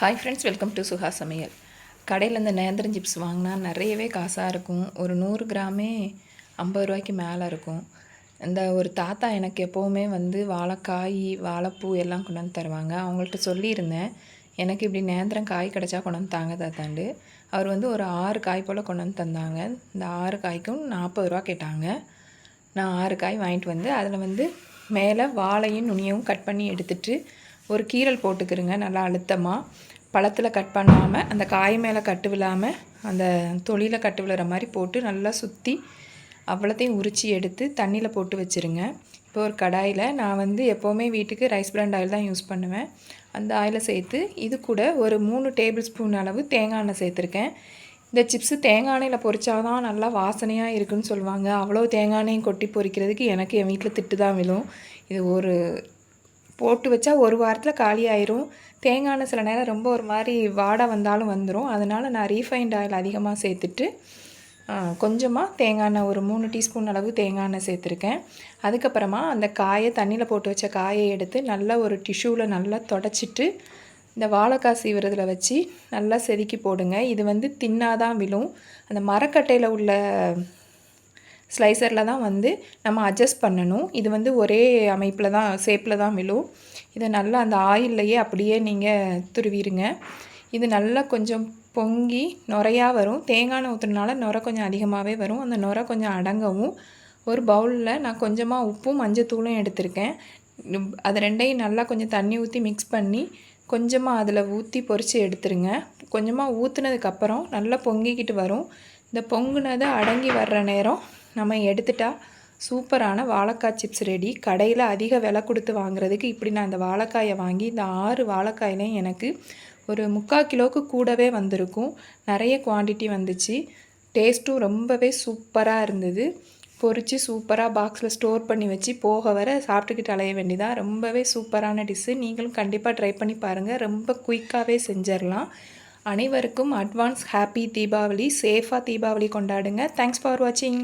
Hi friends welcome to Suha சமையல் கடையில் இந்த நேந்திரம் சிப்ஸ் வாங்கினா நிறையவே காசாக இருக்கும். ஒரு நூறு கிராமே ஐம்பது ரூபாய்க்கு மேலே இருக்கும். இந்த ஒரு தாத்தா எனக்கு எப்போவுமே வந்து வாழைக்காய் வாழைப்பூ எல்லாம் கொண்டு வந்து தருவாங்க. அவங்கள்ட்ட சொல்லியிருந்தேன். எனக்கு இப்படி நேந்திரம் காய் கிடச்சா கொண்டு வந்து தாங்க தாத்தாண்டு. அவர் வந்து ஒரு ஆறு காய் போல் கொண்டு வந்து தந்தாங்க. இந்த ஆறு காய்க்கும் நாற்பது ரூபா கேட்டாங்க. நான் ஆறு காய் வாங்கிட்டு வந்து அதில் வந்து மேலே வாழையும் நுனியும் கட் பண்ணி எடுத்துகிட்டு ஒரு கீரல் போட்டுக்கிறங்க நல்லா அழுத்தமாக பழத்தில் கட் பண்ணாமல் அந்த காய் மேலே கட்டு விழாமல் அந்த தொழியில் கட்டு விழுற மாதிரி போட்டு நல்லா சுற்றி அவ்வளோத்தையும் உரித்து எடுத்து தண்ணியில் போட்டு வச்சுருங்க. இப்போ ஒரு கடாயில் நான் வந்து எப்போவுமே வீட்டுக்கு ரைஸ் பிராண்ட் ஆயில் தான் யூஸ் பண்ணுவேன். அந்த ஆயிலை சேர்த்து இது கூட ஒரு மூணு டேபிள் ஸ்பூன் அளவு தேங்காய் எண்ணெய் சேர்த்துருக்கேன். இந்த சிப்ஸு தேங்காய் எண்ணெயில் பொறிச்சா தான் நல்லா வாசனையாக இருக்குன்னு சொல்லுவாங்க. அவ்வளோ தேங்காய் எண்ணெயும் கொட்டி பொரிக்கிறதுக்கு எனக்கு என் வீட்டில் திட்டு தான் விழும். இது ஒரு போட்டு வச்சா ஒரு வாரத்தில் காலி ஆயிரும். தேங்காய் எண்ணெய் சில நேரம் ரொம்ப ஒரு மாதிரி வாடை வந்தாலும் வந்துடும் அதனால் நான் ரீஃபைண்ட் ஆயில் அதிகமாக சேர்த்துட்டு கொஞ்சமாக தேங்காய் எண்ணெய் ஒரு மூணு டீஸ்பூன் அளவு தேங்காய் எண்ணெய் சேர்த்துருக்கேன். அதுக்கப்புறமா அந்த காயை தண்ணியில் போட்டு வச்ச காயை எடுத்து நல்லா ஒரு டிஷ்யூவில் நல்லா தொடச்சிட்டு இந்த வாழைக்காய் சீவுறதில் வச்சு நல்லா செதுக்கி போடுங்க. இது வந்து தின்னாதான் விழும். அந்த மரக்கட்டையில் உள்ள ஸ்லைசரில் தான் வந்து நம்ம அட்ஜஸ்ட் பண்ணணும். இது வந்து ஒரே அமைப்பில் தான் ஷேப்பில் தான் விழும். இதை நல்லா அந்த ஆயில்லையே அப்படியே நீங்கள் துருவிடுங்க இது நல்லா கொஞ்சம் பொங்கி நுரையாக வரும். தேங்காய் ஊற்றுனால நுரை கொஞ்சம் அதிகமாகவே வரும். அந்த நுரை கொஞ்சம் அடங்கவும் ஒரு பவுலில் நான் கொஞ்சமாக உப்பும் மஞ்சத்தூளும் எடுத்திருக்கேன். அது ரெண்டையும் நல்லா கொஞ்சம் தண்ணி ஊற்றி மிக்ஸ் பண்ணி கொஞ்சமாக அதில் ஊற்றி பொறிச்சு எடுத்துருங்க. கொஞ்சமாக ஊற்றுனதுக்கப்புறம் நல்லா பொங்கிக்கிட்டு வரும். இந்த பொங்குனதை அடங்கி வர்ற நேரம் நம்ம எடுத்துட்டால் சூப்பரான வாழைக்காய் சிப்ஸ் ரெடி கடையில் அதிக விலை கொடுத்து வாங்குறதுக்கு இப்படி நான் இந்த வாழைக்காயை வாங்கி இந்த ஆறு வாழைக்காயிலையும் எனக்கு ஒரு முக்கால் கிலோவுக்கு கூடவே வந்திருக்கும். நிறைய குவான்டிட்டி வந்துச்சு. டேஸ்ட்டும் ரொம்பவே சூப்பராக இருந்தது. பொறிச்சு சூப்பராக பாக்ஸில் ஸ்டோர் பண்ணி வச்சு போக வர சாப்பிட்டுக்கிட்டு அலைய வேண்டியதான் ரொம்பவே சூப்பரான டிஷ்ஷு நீங்களும் கண்டிப்பாக ட்ரை பண்ணி பாருங்கள் ரொம்ப குயிக்காகவே செஞ்சிடலாம் அனைவருக்கும் அட்வான்ஸ் ஹாப்பி தீபாவளி. சேஃபாக தீபாவளி கொண்டாடுங்க. தேங்க்ஸ் ஃபார் வாட்சிங்